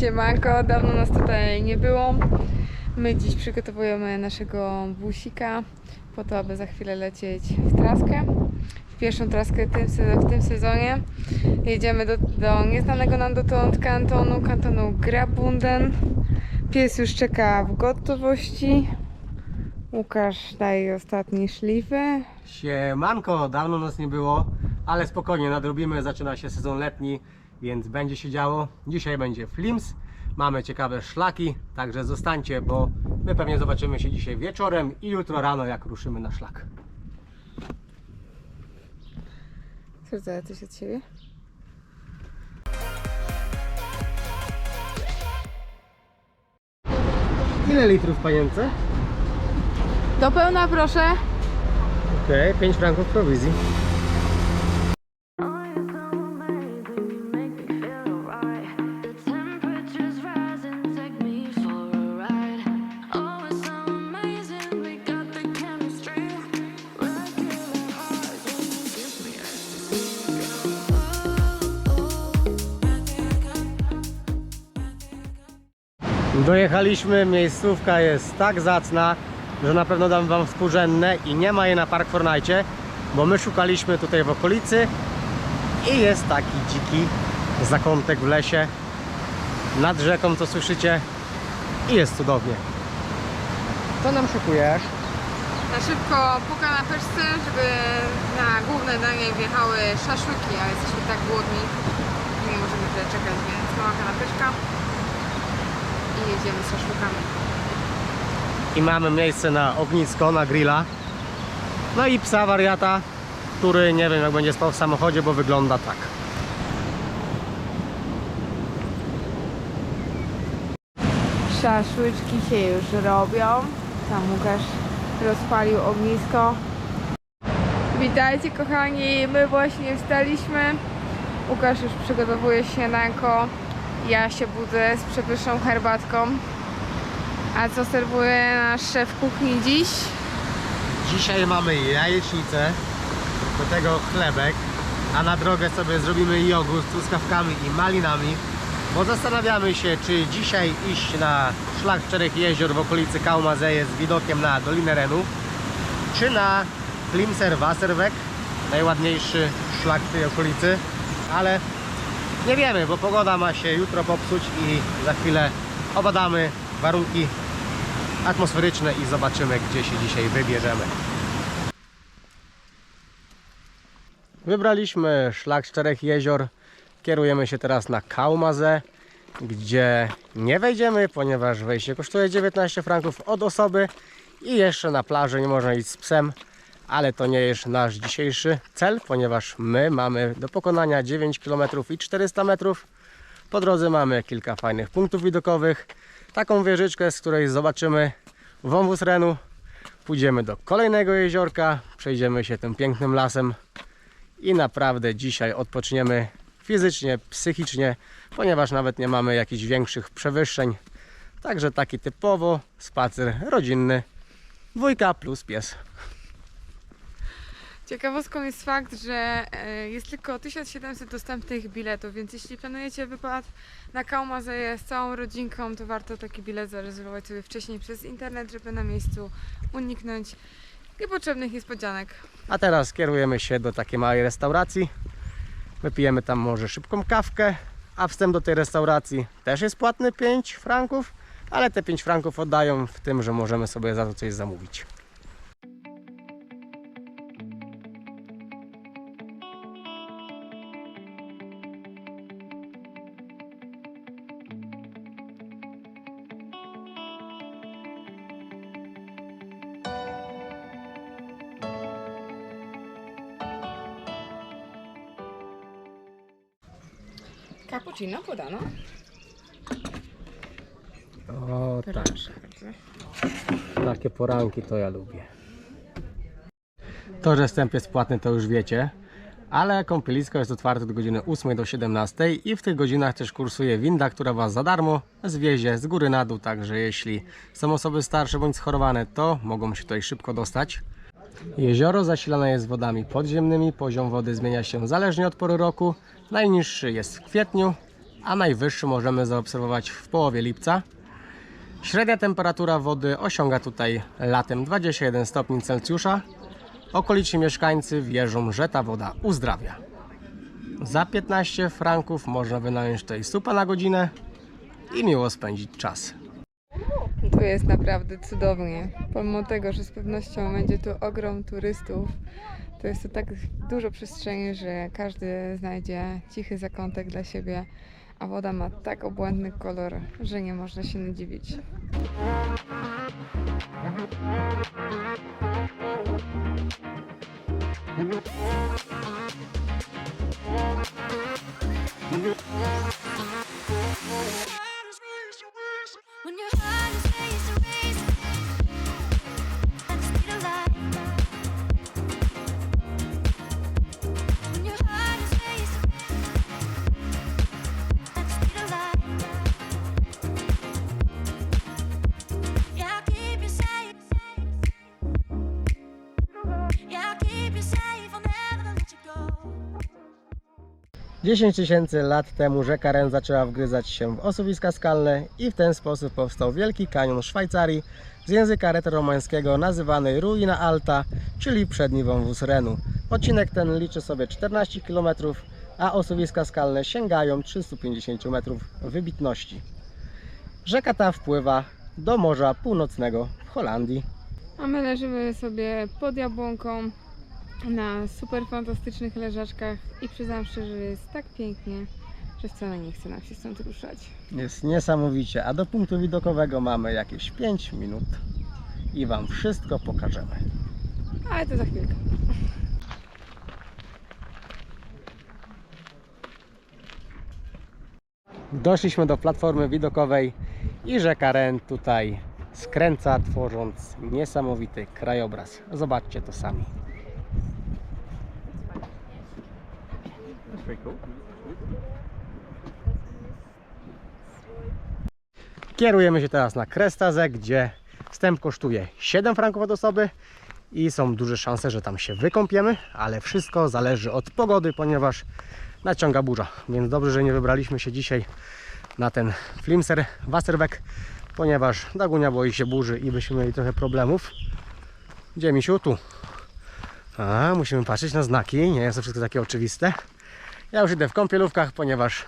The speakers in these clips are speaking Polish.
Siemanko, dawno nas tutaj nie było. My dziś przygotowujemy naszego busika po to, aby za chwilę lecieć w traskę. W pierwszą traskę w tym sezonie. Jedziemy do, do nieznanego nam dotąd kantonu, kantonu Grabunden. Pies już czeka w gotowości. Łukasz daje ostatnie szlify. Siemanko, dawno nas nie było, ale spokojnie, nadrobimy, zaczyna się sezon letni, więc będzie się działo. Dzisiaj będzie Flims, mamy ciekawe szlaki, także zostańcie, bo my pewnie zobaczymy się dzisiaj wieczorem i jutro rano, jak ruszymy na szlak. Dodać coś od siebie? Ile litrów panience? Do pełna proszę. Okej, 5 franków prowizji. Dojechaliśmy, miejscówka jest tak zacna, że na pewno dam Wam współrzędne i nie ma jej na Park Fortnite, bo my szukaliśmy tutaj w okolicy i jest taki dziki zakątek w lesie nad rzeką, co słyszycie i jest cudownie. Co nam szukujesz? Na szybko puka na żeby na główne danie wjechały szaszłyki, ale jesteśmy tak głodni, nie możemy tyle czekać, więc mała kanapeczka jedziemy z szaszłykami. I mamy miejsce na ognisko, na grilla. No i psa wariata, który nie wiem jak będzie spał w samochodzie, bo wygląda tak. Szaszłyczki się już robią. Tam Łukasz rozpalił ognisko. Witajcie kochani, my właśnie wstaliśmy. Łukasz już przygotowuje śniadanko. Ja się budzę z przepyszną herbatką. A co serwuje nasz szef kuchni dziś? Dzisiaj mamy jajecznicę, do tego chlebek, a na drogę sobie zrobimy jogurt z truskawkami i malinami, bo zastanawiamy się, czy dzisiaj iść na szlak czterech jezior w okolicy Kaumazeje z widokiem na Dolinę Renu, czy na Klimser Wasserweg, najładniejszy szlak w tej okolicy, ale nie wiemy, bo pogoda ma się jutro popsuć i za chwilę obadamy warunki atmosferyczne i zobaczymy, gdzie się dzisiaj wybierzemy. Wybraliśmy szlak czterech jezior. Kierujemy się teraz na Kaumazę, gdzie nie wejdziemy, ponieważ wejście kosztuje 19 franków od osoby i jeszcze na plaży nie można iść z psem, ale to nie jest nasz dzisiejszy cel, ponieważ my mamy do pokonania 9 km i 400 metrów. Po drodze mamy kilka fajnych punktów widokowych, taką wieżyczkę, z której zobaczymy wąwóz Renu. Pójdziemy do kolejnego jeziorka, przejdziemy się tym pięknym lasem i naprawdę dzisiaj odpoczniemy fizycznie, psychicznie, ponieważ nawet nie mamy jakichś większych przewyższeń. Także taki typowo spacer rodzinny, dwójka plus pies. Ciekawostką jest fakt, że e, jest tylko 1700 dostępnych biletów, więc jeśli planujecie wypad na Kaumazeję z całą rodzinką, to warto taki bilet zarezerwować sobie wcześniej przez internet, żeby na miejscu uniknąć niepotrzebnych niespodzianek. A teraz kierujemy się do takiej małej restauracji. Wypijemy tam może szybką kawkę, a wstęp do tej restauracji też jest płatny 5 franków, ale te 5 franków oddają w tym, że możemy sobie za to coś zamówić. Cappuccino podano. O tak. Proszę bardzo. Takie poranki to ja lubię. To, że wstęp jest płatny, to już wiecie. Ale kąpielisko jest otwarte do godziny 8 do 17 i w tych godzinach też kursuje winda, która Was za darmo zwiezie z góry na dół. Także jeśli są osoby starsze bądź schorowane, to mogą się tutaj szybko dostać. Jezioro zasilane jest wodami podziemnymi. Poziom wody zmienia się zależnie od pory roku. Najniższy jest w kwietniu, a najwyższy możemy zaobserwować w połowie lipca. Średnia temperatura wody osiąga tutaj latem 21 stopni Celsjusza. Okoliczni mieszkańcy wierzą, że ta woda uzdrawia. Za 15 franków można wynająć tutaj supa na godzinę i miło spędzić czas. Jest naprawdę cudownie. Pomimo tego, że z pewnością będzie tu ogrom turystów, to jest tu tak dużo przestrzeni, że każdy znajdzie cichy zakątek dla siebie, a woda ma tak obłędny kolor, że nie można się nadziwić. When 10 tysięcy lat temu rzeka Ren zaczęła wgryzać się w osuwiska skalne i w ten sposób powstał Wielki Kanion Szwajcarii z języka retroromańskiego nazywany Ruina Alta, czyli przedni wąwóz Renu. Odcinek ten liczy sobie 14 km, a osuwiska skalne sięgają 350 metrów wybitności. Rzeka ta wpływa do Morza Północnego w Holandii. A my leżymy sobie pod jabłonką na super fantastycznych leżaczkach i przyznam szczerze, że jest tak pięknie, że wcale nie chce nam się stąd ruszać. Jest niesamowicie, a do punktu widokowego mamy jakieś 5 minut i Wam wszystko pokażemy. Ale to za chwilkę. Doszliśmy do platformy widokowej i rzeka Ren tutaj skręca, tworząc niesamowity krajobraz. Zobaczcie to sami. Kierujemy się teraz na Krestazę, gdzie wstęp kosztuje 7 franków od osoby i są duże szanse, że tam się wykąpiemy, ale wszystko zależy od pogody, ponieważ naciąga burza. Więc dobrze, że nie wybraliśmy się dzisiaj na ten Flimser Wasserbeck, ponieważ Dagunia boi się burzy i byśmy mieli trochę problemów. Gdzie misiu? Tu. A, musimy patrzeć na znaki, nie jest to wszystko takie oczywiste. Ja już idę w kąpielówkach, ponieważ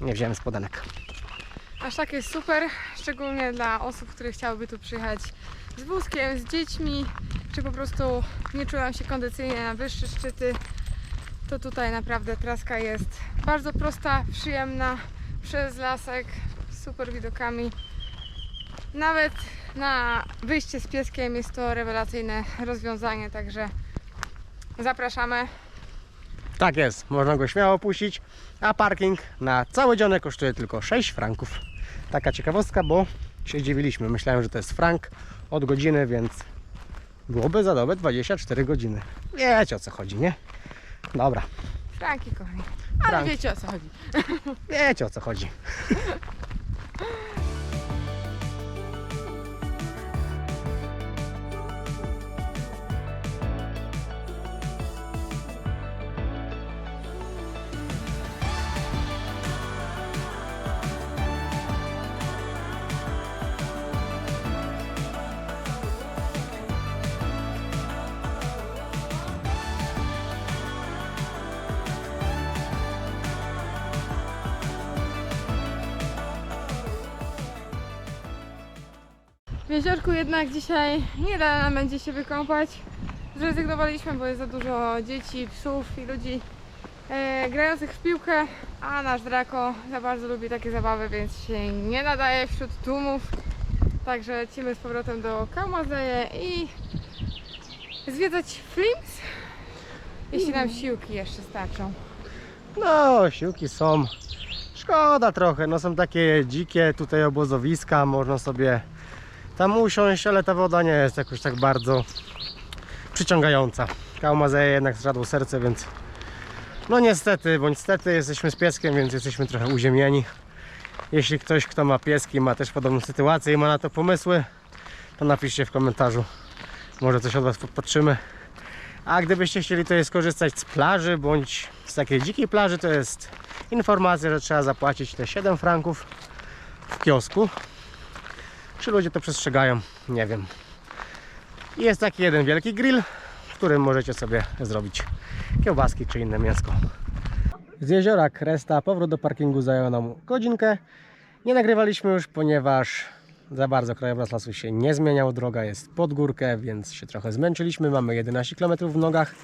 nie wziąłem spodenek. Aż tak jest super, szczególnie dla osób, które chciałyby tu przyjechać z wózkiem, z dziećmi, czy po prostu nie czują się kondycyjnie na wyższe szczyty. To tutaj naprawdę traska jest bardzo prosta, przyjemna, przez lasek, z super widokami. Nawet na wyjście z pieskiem jest to rewelacyjne rozwiązanie, także zapraszamy. Tak jest, można go śmiało puścić, a parking na cały dzionek kosztuje tylko 6 franków. Taka ciekawostka, bo się zdziwiliśmy. Myślałem, że to jest frank od godziny, więc byłoby za dobę 24 godziny. Wiecie o co chodzi, nie? Dobra, Franki, kochani. Ale Franki. wiecie o co chodzi. wiecie o co chodzi. jeziorku jednak dzisiaj nie da nam będzie się wykąpać. Zrezygnowaliśmy, bo jest za dużo dzieci, psów i ludzi e, grających w piłkę, a nasz Draco za bardzo lubi takie zabawy, więc się nie nadaje wśród tłumów. Także lecimy z powrotem do Kaumazeje i zwiedzać Flims, jeśli nam siłki jeszcze starczą. No, siłki są. Szkoda trochę, no są takie dzikie tutaj obozowiska, można sobie tam usiąść, ale ta woda nie jest jakoś tak bardzo przyciągająca. Kaumazeje jednak zradło serce, więc no niestety, bądź stety jesteśmy z pieskiem, więc jesteśmy trochę uziemieni. Jeśli ktoś, kto ma pieski, ma też podobną sytuację i ma na to pomysły, to napiszcie w komentarzu. Może coś od Was podpatrzymy. A gdybyście chcieli tutaj skorzystać z plaży bądź z takiej dzikiej plaży to jest informacja, że trzeba zapłacić te 7 franków w kiosku. Czy ludzie to przestrzegają? Nie wiem. Jest taki jeden wielki grill, w którym możecie sobie zrobić kiełbaski czy inne mięsko. Z jeziora Kresta powrót do parkingu zajął nam godzinkę. Nie nagrywaliśmy już, ponieważ za bardzo krajobraz lasu się nie zmieniał. Droga jest pod górkę, więc się trochę zmęczyliśmy. Mamy 11 km w nogach.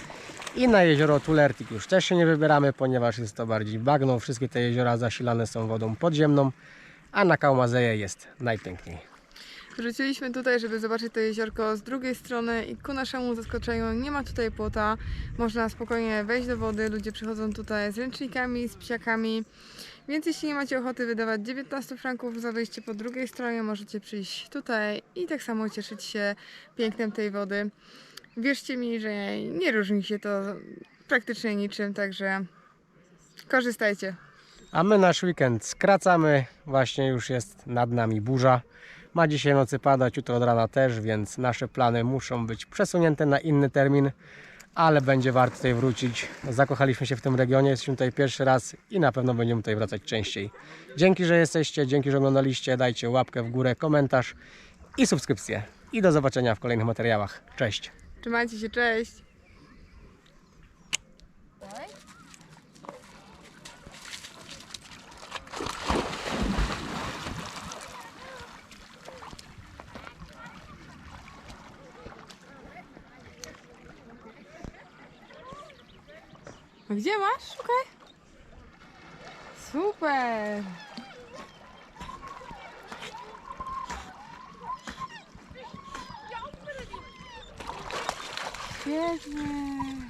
I na jezioro Tulertik już też się nie wybieramy, ponieważ jest to bardziej bagno. Wszystkie te jeziora zasilane są wodą podziemną, a na Kaumazeje jest najpiękniej. Wróciliśmy tutaj, żeby zobaczyć to jeziorko z drugiej strony i ku naszemu zaskoczeniu nie ma tutaj płota. Można spokojnie wejść do wody. Ludzie przychodzą tutaj z ręcznikami, z psiakami. Więc jeśli nie macie ochoty wydawać 19 franków za wejście po drugiej stronie, możecie przyjść tutaj i tak samo cieszyć się pięknem tej wody. Wierzcie mi, że nie różni się to praktycznie niczym, także korzystajcie. A my nasz weekend skracamy. Właśnie już jest nad nami burza. Ma dzisiaj nocy padać, jutro od rana też, więc nasze plany muszą być przesunięte na inny termin, ale będzie warto tutaj wrócić. Zakochaliśmy się w tym regionie, jesteśmy tutaj pierwszy raz i na pewno będziemy tutaj wracać częściej. Dzięki, że jesteście, dzięki, że oglądaliście. Dajcie łapkę w górę, komentarz i subskrypcję. I do zobaczenia w kolejnych materiałach. Cześć! Trzymajcie się, cześć! A Gdzie masz? Szukaj. Super! Pięknie!